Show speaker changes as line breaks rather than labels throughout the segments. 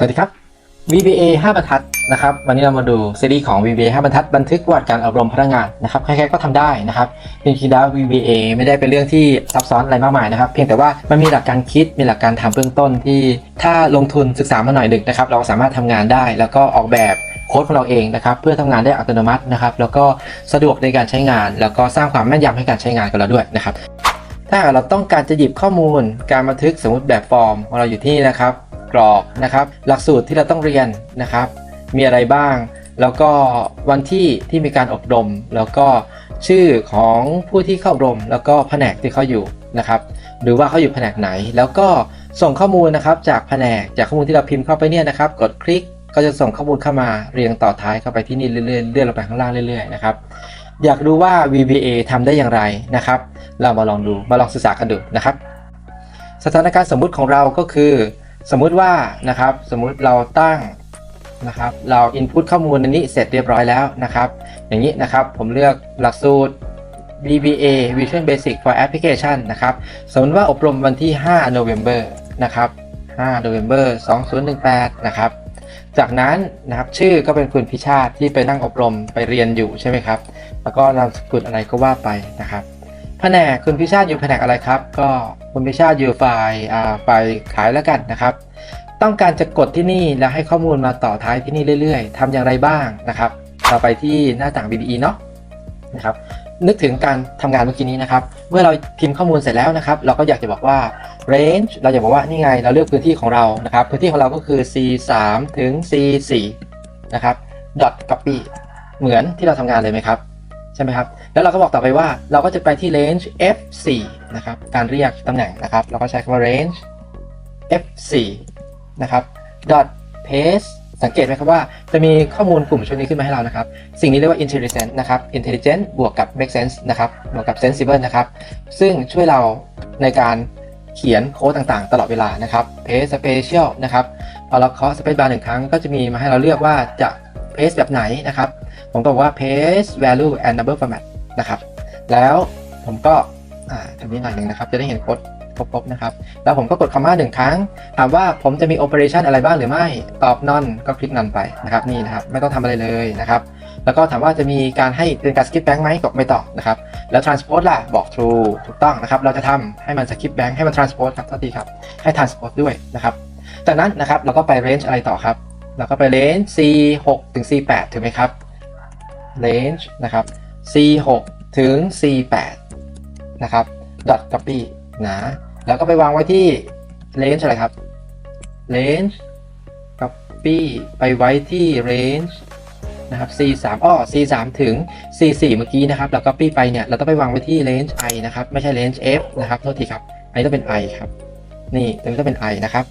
สวัสดีครับ VBA 5 บรรทัดนะครับ วันนี้เรามาดูซีรีส์ของ VBA 5 บรรทัด บันทึกวัติการอบรมพนักงานนะครับ ใครๆก็ทำได้นะครับจริงๆแล้ว VBA ไม่ได้เป็นเรื่องที่ซับซ้อนอะไรมากมายนะครับ เพียงแต่ว่ามันมีหลักการคิด มีหลักการทำเบื้องต้นที่ถ้าลงทุนศึกษามาหน่อยหนึ่งนะครับ เราสามารถทำงานได้ แล้วก็ออกแบบโค้ดของเราเองนะครับ เพื่อทำงานได้อัตโนมัตินะครับ แล้วก็สะดวกในการใช้งาน แล้วก็สร้างความแม่นยำให้การใช้งานกับเราด้วยนะครับ ถ้าหากเราต้องการจะหยิบข้อมูล การบันทึกสมมติแบบฟอร์มของเราอยู่ที่นี่นะครับ กรอกนะครับ หลักสูตรที่เราต้องเรียนนะครับ มีอะไรบ้าง แล้วก็วันที่ที่มีการอบรม แล้วก็ชื่อของผู้ที่เข้าอบรม แล้วก็แผนกที่เขาอยู่นะครับหรือว่าเขาอยู่แผนกไหน แล้วก็ส่งข้อมูลนะครับจากแผนกจากข้อมูลที่เราพิมพ์เข้าไปเนี่ยนะครับ กดคลิกก็จะส่งข้อมูลเข้ามาเรียงต่อท้ายเข้าไปที่นี่เรื่อยๆเลื่อนลงไปข้างล่างเรื่อยๆนะครับอยากดูว่า VBA ทำได้อย่างไรนะครับ เรามาลองดูมาลองศึกษากันดูนะครับ สถานการณ์สมมุติของเราก็คือ สมมุติว่านะครับสมมุติเราตั้งนะครับเรา input ข้อมูลอันนี้เสร็จเรียบร้อยแล้วนะครับอย่างนี้นะครับผมเลือกหลักสูตร VBA Visual Basic for Application นะครับสมมติว่าอบรมวันที่ 5 November นะครับ5 November 2018 นะครับจากนั้นนะครับชื่อก็เป็นคุณพิชาติที่ไปนั่งอบรมไปเรียนอยู่ใช่ไหมครับ แล้วก็นามสกุลอะไรก็ว่าไปนะครับ แผนกคุณพิชาติอยู่แผนกอะไรครับ ก็คุณพิชาติอยู่ฝ่ายอ่าฝ่ายขายแล้วกันนะครับ ต้องการจะกดที่นี่แล้วให้ข้อมูลมาต่อท้ายที่นี่เรื่อย ๆทำอย่างไรบ้างนะครับ เราไปที่หน้าต่าง VBE เนาะนะครับนึกถึงการทำงานเมื่อกี้นี้นะครับ เมื่อเราพิมพ์ข้อมูลเสร็จแล้วนะครับ เราก็อยากจะบอกว่า range เราอยากบอกว่านี่ไงเราเลือกพื้นที่ของเรานะครับ พื้นที่ของเราก็คือ c 3ถึง c 4นะครับ dot copy เหมือนที่เราทำงานเลยไหมครับ ใช่ไหมครับ แล้วเราก็บอกต่อไปว่าเราก็จะไปที่ range f4 นะครับ การเรียกตำแหน่งนะครับ เราก็ใช้คำว่า range f4 นะครับ dot paste สังเกตไหมครับว่าจะมีข้อมูลกลุ่มชุดนี้ขึ้นมาให้เรานะครับ สิ่งนี้เรียกว่า intelligent นะครับ intelligent บวกกับ make sense นะครับบวกกับ sensible นะครับ ซึ่งช่วยเราในการเขียนโค้ดต่างๆ ตลอดเวลานะครับ paste special นะครับพอเราเคาะ space bar หนึ่งครั้งก็จะมีมาให้เราเลือกว่าจะ paste แบบไหนนะครับ ผมก็บอกว่า paste value and number format นะครับ แล้วผมก็ทำนี้หน่อยหนึ่งนะครับ จะได้เห็นโค้ดครบๆนะครับ แล้วผมก็กดคำว่าหนึ่งครั้ง ถามว่าผมจะมี operation อะไรบ้างหรือไม่ ตอบ none ก็คลิก none ไปนะครับ นี่นะครับ ไม่ต้องทำอะไรเลยนะครับ แล้วก็ถามว่าจะมีการให้เป็นการ skip bank ไหมก็ไม่ตองนะครับ แล้ว transpose ล่ะ บอก true ถูกต้องนะครับ เราจะทำให้มัน skip bank ให้มัน transpose ครับโทษทีครับ ให้ transpose ด้วยนะครับ จากนั้นนะครับเราก็ไป range อะไรต่อครับ เราก็ไป range c 6ถึง c 8ถูกไหมครับ range นะครับ c 6 ถึง c 8 นะครับ dot copy นะ แล้วก็ไปวางไว้ที่ range อะไรครับ range copy ไปไว้ที่ range นะครับ c 3 อ้อ c 3 ถึง c 4 เมื่อกี้นะครับเรา copy ไปเนี่ย เราต้องไปวางไว้ที่ range i นะครับ ไม่ใช่ range f นะครับโทษทีครับ อันนี้ต้องเป็น i ครับ นี่ตรงนี้ต้องเป็น i นะครับ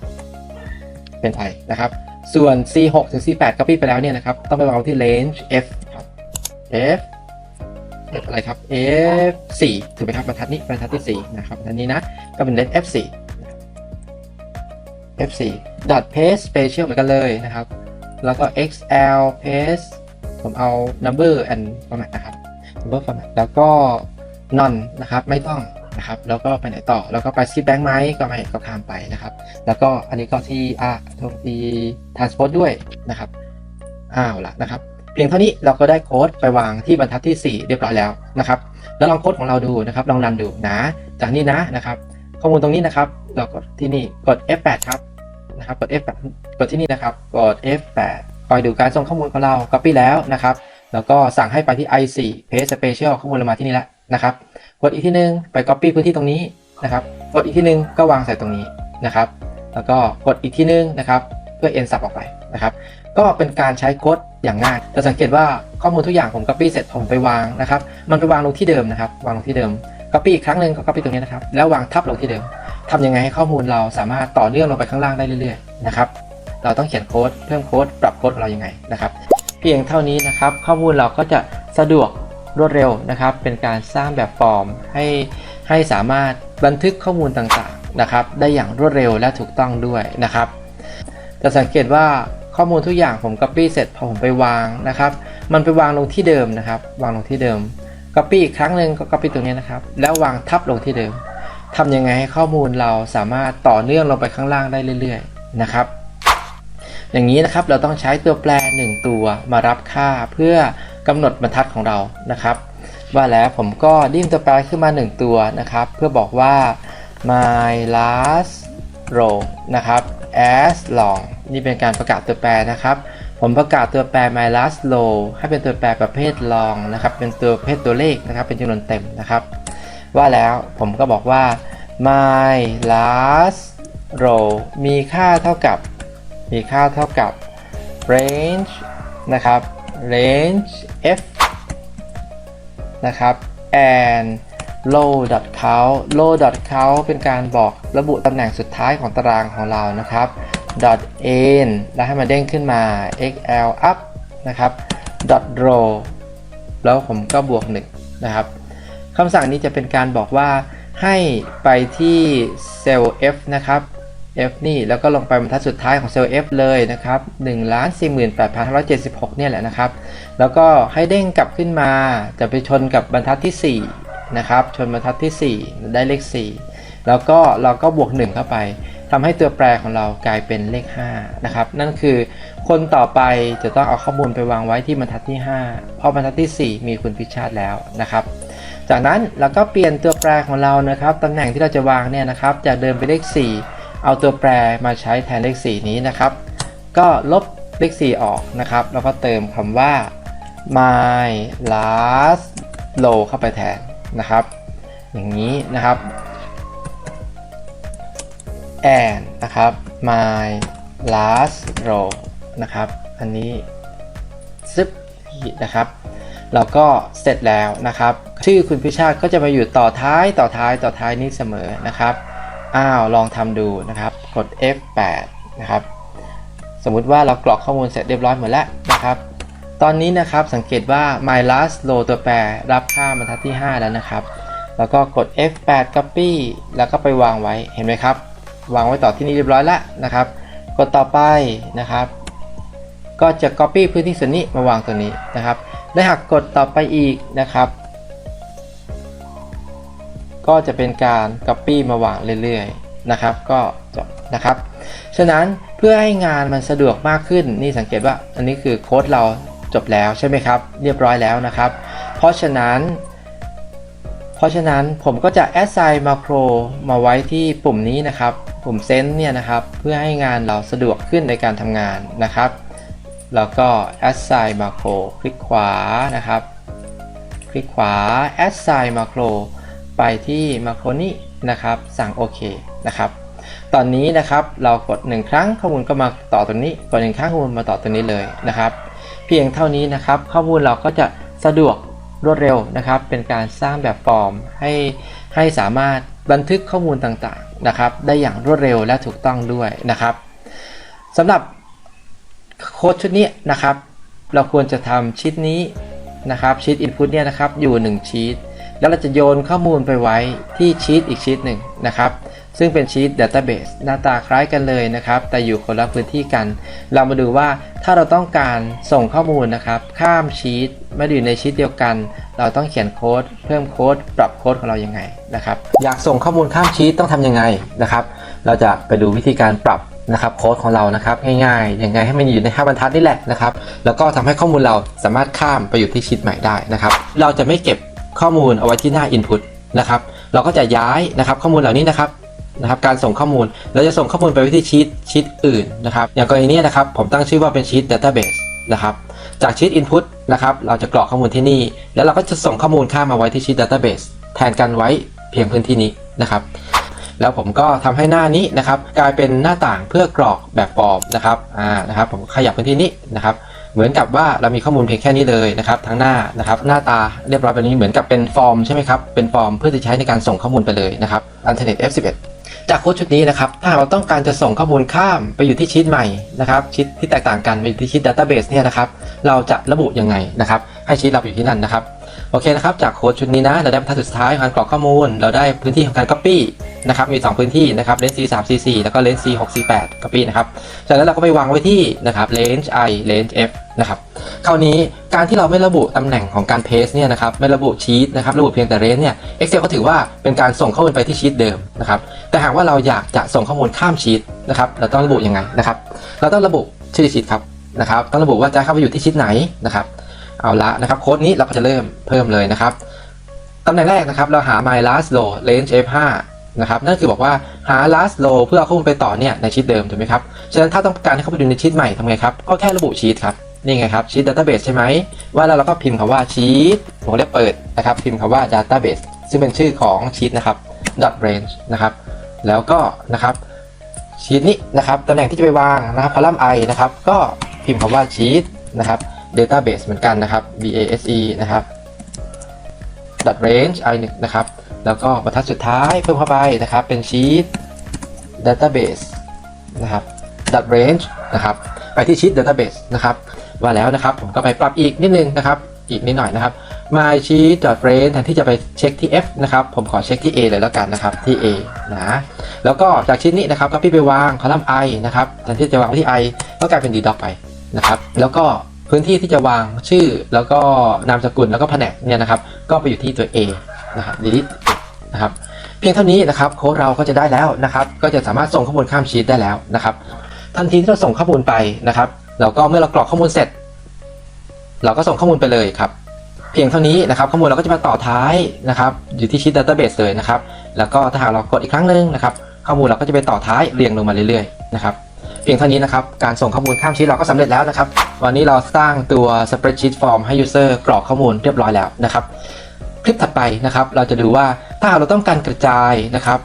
เป็น i นะครับ ส่วน c 6 ถึง c 8 copy ไปแล้วเนี่ยนะครับ ต้องไปวางที่ range f ครับ f อะไรครับ f 4 ถูกไหมครับบรรทัดนี้บรรทัดที่4นะครับบรรทัดนี้นะ ก็เป็น range f 4 f 4 dot paste special เหมือนกันเลยนะครับ แล้วก็ xl paste ผมเอา number and format นะครับ number format แล้วก็ none นะครับ ไม่ต้องนะครับ แล้วก็ไปไหนต่อ แล้วก็ไป skip bank ไหมก็ไม่ก็ข้ามไปนะครับ แล้วก็อันนี้ก็ที่อ่าโทษที่ transport ด้วยนะครับ อ้าวละนะครับ พียงเท่านี้เราก็ได้โค้ดไปวางที่บรรทัดที่ 4 เรียบร้อยแล้วนะครับ แล้วลองโค้ดของเราดูนะครับ ลองรันดูนะ จากนี้นะนะครับ ข้อมูลตรงนี้นะครับ เรากดที่นี่กด F8 ครับนะครับ กด F8 กดที่นี่นะครับ กด F8 คอยดูการส่งข้อมูลของเรา copy แล้วนะครับ แล้วก็สั่งให้ไปที่ i4 paste special ข้อมูลเรามาที่นี่แล้วนะครับ กดอีกที่นึงไป copy พื้นที่ตรงนี้นะครับ กดอีกที่นึงก็วางใส่ตรงนี้นะครับ แล้วก็กดอีกที่นึงนะครับ เพื่อ end sub ออกไปนะครับ ก็เป็นการใช้โค้ดอย่างง่ายจะสังเกตว่าข้อมูลทุกอย่างผม copy เสร็จผมไปวางนะครับ มันไปวางลงที่เดิมนะครับ วางลงที่เดิม copy อีกครั้งหนึ่งก็ copy ตรงนี้นะครับ แล้ววางทับลงที่เดิมทำยังไงให้ข้อมูลเราสามารถต่อเนื่องลงไปข้างล่างได้เรื่อยๆนะครับ เราต้องเขียนโค้ด เพิ่มโค้ด ปรับโค้ดของเรายังไงนะครับ เพียงเท่านี้นะครับ ข้อมูลเราก็จะสะดวกรวดเร็วนะครับ เป็นการสร้างแบบฟอร์มให้ให้สามารถบันทึกข้อมูลต่างๆนะครับ ได้อย่างรวดเร็วและถูกต้องด้วยนะครับ จะสังเกตว่า ข้อมูลทุกอย่างผม copy เสร็จพอผมไปวางนะครับ มันไปวางลงที่เดิมนะครับ วางลงที่เดิม copy อีกครั้งหนึ่งก็ copy ตรงนี้นะครับ แล้ววางทับลงที่เดิมทำยังไงให้ข้อมูลเราสามารถต่อเนื่องลงไปข้างล่างได้เรื่อย ๆ นะครับ อย่างนี้นะครับเราต้องใช้ตัวแปร 1 ตัวมารับค่าเพื่อกำหนดบรรทัดของเรานะครับ ว่าแล้วผมก็ดิ้นตัวแปรขึ้นมา 1 ตัวนะครับ เพื่อบอกว่า my last row นะครับ as long นี่เป็นการประกาศตัวแปรนะครับ ผมประกาศตัวแปร my last row ให้เป็นตัวแปรประเภท long นะครับ เป็นตัวประเภทตัวเลขนะครับ เป็นจำนวนเต็มนะครับ ว่าแล้วผมก็บอกว่า my last row มีค่าเท่ากับ มีค่าเท่ากับ range นะครับ range f นะครับ and low count low count เป็นการบอกระบุตำแหน่งสุดท้ายของตารางของเรานะครับ dot in แล้วให้มันเด้งขึ้นมา xl up นะครับ dot row แล้วผมก็บวก1นะครับคำสั่งนี้จะเป็นการบอกว่าให้ไปที่เซลล์ f นะครับ f นี่แล้วก็ลงไปบรรทัดสุดท้ายของเซลล์ f เลยนะครับ1 48,576 เนี่ยแหละนะครับ แล้วก็ให้เด้งกลับขึ้นมาจะไปชนกับบรรทัดที่ 4 นะครับชนบรรทัดที่ 4 ได้เลข 4 แล้วก็เราก็บวก 1 เข้าไปทำให้ตัวแปรของเรากลายเป็นเลข5นะครับนั่นคือคนต่อไปจะต้องเอาข้อมูลไปวางไว้ที่บรรทัดที่ 5 เพราะบรรทัดที่ 4 มีคุณพิชาติแล้วนะครับ จากนั้นเราก็เปลี่ยนตัวแปรของเรานะครับตำแหน่งที่เราจะวางเนี่ยนะครับจากเดิมเป็นเลข 4 เอาตัวแปรมาใช้แทนเลข 4 นี้นะครับ ก็ลบเลข 4 ออกนะครับ แล้วก็เติมคำว่า my last row เข้าไปแทน นะครับ อย่างนี้นะครับ and นะครับ my last row นะครับ อันนี้ซึบนะครับเราก็เสร็จแล้วนะครับ ชื่อคุณพิชาติก็จะมาอยู่ต่อท้ายต่อท้ายต่อท้ายนี้เสมอนะครับ อ้าวลองทำดูนะครับ กด F8 นะครับ สมมุติว่าเรากรอกข้อมูลเสร็จเรียบร้อยหมดแล้วนะครับ ตอนนี้นะครับสังเกตว่า my last row ตัวแปรรับค่าบรรทัดที่ 5 แล้วนะครับ แล้วก็กด F8 copy แล้วก็ไปวางไว้เห็นไหมครับ วางไว้ต่อที่นี่เรียบร้อยแล้วนะครับ กดต่อไปนะครับ ก็จะ copy พื้นที่ส่วนนี้มาวางตัวนี้นะครับ และหากกดต่อไปอีกนะครับ ก็จะเป็นการ copy มาวางเรื่อยๆนะครับ ก็จบนะครับ ฉะนั้นเพื่อให้งานมันสะดวกมากขึ้นนี่สังเกตว่าอันนี้คือโค้ดเรา จบแล้วใช่ไหมครับ เรียบร้อยแล้วนะครับ เพราะฉะนั้น เพราะฉะนั้นผมก็จะ assign macro มาไว้ที่ปุ่มนี้นะครับ ปุ่ม send เนี่ยนะครับ เพื่อให้งานเราสะดวกขึ้นในการทำงานนะครับ แล้วก็ assign macro คลิกขวานะครับ คลิกขวา assign macro ไปที่ macro นี้นะครับ สั่งโอเคนะครับตอนนี้นะครับเรากด 1 ครั้งข้อมูลก็มาต่อตรงนี้กดหนึ่งครั้งข้อมูลมาต่อตรงนี้เลยนะครับ เพียงเท่านี้นะครับ ข้อมูลเราก็จะสะดวกรวดเร็วนะครับ เป็นการสร้างแบบฟอร์มให้ให้สามารถบันทึกข้อมูลต่างๆนะครับ ได้อย่างรวดเร็วและถูกต้องด้วยนะครับสำหรับโค้ดชุดนี้นะครับ เราควรจะทำชีตนี้นะครับชีตอินพุตเนี่ยนะครับอยู่ 1ชีตแล้วเราจะโยนข้อมูลไปไว้ที่ชีตอีกชีตหนึ่งนะครับ ซึ่งเป็นชีต Database หน้าตาคล้ายกันเลยนะครับ แต่อยู่คนละพื้นที่กัน เรามาดูว่าถ้าเราต้องการส่งข้อมูลนะครับ ข้ามชีตไม่อยู่ในชีตเดียวกัน เราต้องเขียนโค้ด เพิ่มโค้ด ปรับโค้ดของเรายังไงนะครับ อยากส่งข้อมูลข้ามชีตต้องทำยังไงนะครับ เราจะไปดูวิธีการปรับนะครับโค้ดของเรานะครับง่ายๆยังไงให้มันอยู่ใน5บรรทัดนี่แหละนะครับ แล้วก็ทำให้ข้อมูลเราสามารถข้ามไปอยู่ที่ชีตใหม่ได้นะครับ เราจะไม่เก็บข้อมูลเอาไว้ที่หน้า Input นะครับ เราก็จะย้ายนะครับข้อมูลเหล่านี้นะครับ นะครับการส่งข้อมูลเราจะส่งข้อมูลไปไว้ที่ชีตชีตอื่นนะครับอย่างกรณีนี้นะครับผมตั้งชื่อว่าเป็นชีต database นะครับจากชีต input นะครับเราจะกรอกข้อมูลที่นี่ แล้วเราก็จะส่งข้อมูลข้ามมาไว้ที่ชีต database แทนกันไว้เพียงพื้นที่นี้นะครับแล้วผมก็ทำให้หน้านี้นะครับกลายเป็นหน้าต่างเพื่อกรอกแบบฟอร์มนะครับอ่านะครับผมขยับพื้นที่นี้นะครับเหมือนกับว่าเรามีข้อมูลเพียงแค่นี้เลยนะครับทั้งหน้านะครับหน้าตาเรียบร้อยแบบนี้เหมือนกับเป็นฟอร์มใช่ไหมครับเป็นฟอร์มเพื่อจะใช้ในการส่งข้อมูลไปเลยนะครับ Internet F11 จากโค้ดชุดนี้นะครับ ถ้าเราต้องการจะส่งข้อมูลข้ามไปอยู่ที่ชีตใหม่นะครับชีตที่แตกต่างกันไปอยู่ที่ชีตเตอร์เบสเนี่ยนะครับเราจะระบุยังไงนะครับ ให้ชีตเราอยู่ที่นั่นนะครับโอเคนะครับจากโค้ดชุดนี้นะเราได้บรรทัดสุดท้ายของการกรอกข้อมูล เราได้พื้นที่ของการ Copy นะครับมี 2 พื้นที่นะครับเลนส์ C 3 C 4แล้วก็เลนส์ C 6 C 8 Copy นะครับจากนั้นเราก็ไปวางไว้ที่นะครับเลนส์ I เลนส์ F นะครับคราวนี้การที่เราไม่ระบุตำแหน่งของการเพสเนี่ยนะครับไม่ระบุชีตนะครับระบุเพียงแต่เรนเนี่ย Excel ก็ถือว่าเป็นการส่งข้อมูลไปที่ชีตเดิมนะครับแต่หากว่าเราอยากจะส่งข้อมูลข้ามชีตนะครับเราต้องระบุยังไงนะครับเราต้องระบุชื่อชีตครับนะครับต้องระบุว่าจะเข้าไปอยู่ที่ชีตไหนนะครับเอาละนะครับโค้ดนี้เราก็จะเริ่มเพิ่มเลยนะครับตำแหน่งแรกนะครับเราหา my last row range f5 นะครับนั่นคือบอกว่าหา last row เพื่อเอาข้อมูลไปต่อเนี่ยในชีตเดิมถูกไหมครับฉะนั้นถ้าต้องการให้เข้าไปดูในชีตใหม่ทำไงครับก็แค่ระบุชีตครับนี่ไงครับชีต database ใช่ไหมว่าแล้วเราก็พิมพ์คำว่าชีตผมเรียกเปิดนะครับพิมพ์คำว่า database ซึ่งเป็นชื่อของชีตนะครับ dot range นะครับแล้วก็นะครับชีตนี้นะครับตำแหน่งที่จะไปวางนะครับ column i นะครับก็พิมพ์คำว่าชีตนะครับ database เหมือนกันนะครับ base นะครับ dot range i 1นะครับ แล้วก็บรรทัดสุดท้ายเพิ่มเข้าไปนะครับ เป็น sheet database นะครับ dot range นะครับ ไปที่ sheet database นะครับว่าแล้วนะครับ ผมก็ไปปรับอีกนิดนึงนะครับ อีกนิดหน่อยนะครับ my sheet dot range แทนที่จะไปเช็คที่ f นะครับ ผมขอเช็คที่ a เลยแล้วกันนะครับ ที่ a นะ แล้วก็จากชิ้นนี้นะครับก็พี่ไปวางคอลัมน์ i นะครับแทนที่จะวางที่ i ก็กลายเป็น d doc ไปนะครับ แล้วก็พื้นที่ที่จะวางชื่อแล้วก็นามสกุลแล้วก็แผนกเนี่ยนะครับ ก็ไปอยู่ที่ตัว a นะครับ delete นะครับ เพียงเท่านี้นะครับโค้ดเราก็จะได้แล้วนะครับ ก็จะสามารถส่งข้อมูลข้ามชีตได้แล้วนะครับ ทันทีที่เราส่งข้อมูลไปนะครับเราก็เมื่อเรากรอกข้อมูลเสร็จ เราก็ส่งข้อมูลไปเลยครับ เพียงเท่านี้นะครับ ข้อมูลเราก็จะมาต่อท้ายนะครับ อยู่ที่ชีต database เลยนะครับ แล้วก็ถ้าหากเรากดอีกครั้งหนึ่งนะครับ ข้อมูลเราก็จะไปต่อท้ายเรียงลงมาเรื่อยๆนะครับเพียงเท่านี้นะครับ การส่งข้อมูลข้ามชีตเราก็สำเร็จแล้วนะครับ วันนี้เราสร้างตัว spreadsheet form ให้ user กรอกข้อมูลเรียบร้อยแล้วนะครับ ลิปถัดไปนะครับ เราจะดูว่าถ้าเราต้องการกระจายนะครับ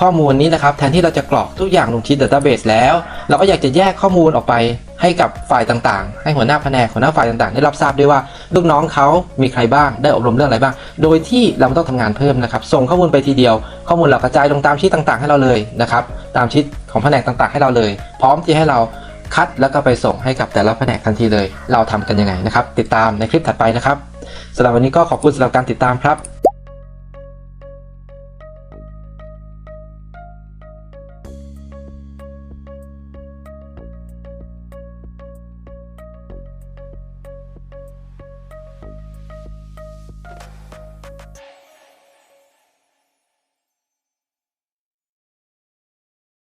ข้อมูลนี้นะครับแทนที่เราจะกรอกทุกอย่างลงที่ database แล้ว เราก็อยากจะแยกข้อมูลออกไปให้กับฝ่ายต่างๆ ให้หัวหน้าแผนกหัวหน้าฝ่ายต่างๆ ได้รับทราบด้วยว่าลูกน้องเขามีใครบ้างได้อบรมเรื่องอะไรบ้าง โดยที่เราไม่ต้องทำงานเพิ่มนะครับ ส่งข้อมูลไปทีเดียว ข้อมูลเรากระจายลงตามชีตต่างๆ ให้เราเลยนะครับตามชีตของแผนกต่างๆ ให้เราเลย พร้อมที่ให้เราคัดแล้วก็ไปส่งให้กับแต่ละแผนกทันทีเลย เราทำกันยังไงนะครับ ติดตามในคลิปถัดไปนะครับ สำหรับวันนี้ก็ขอบคุณสำหรับการติดตามครับ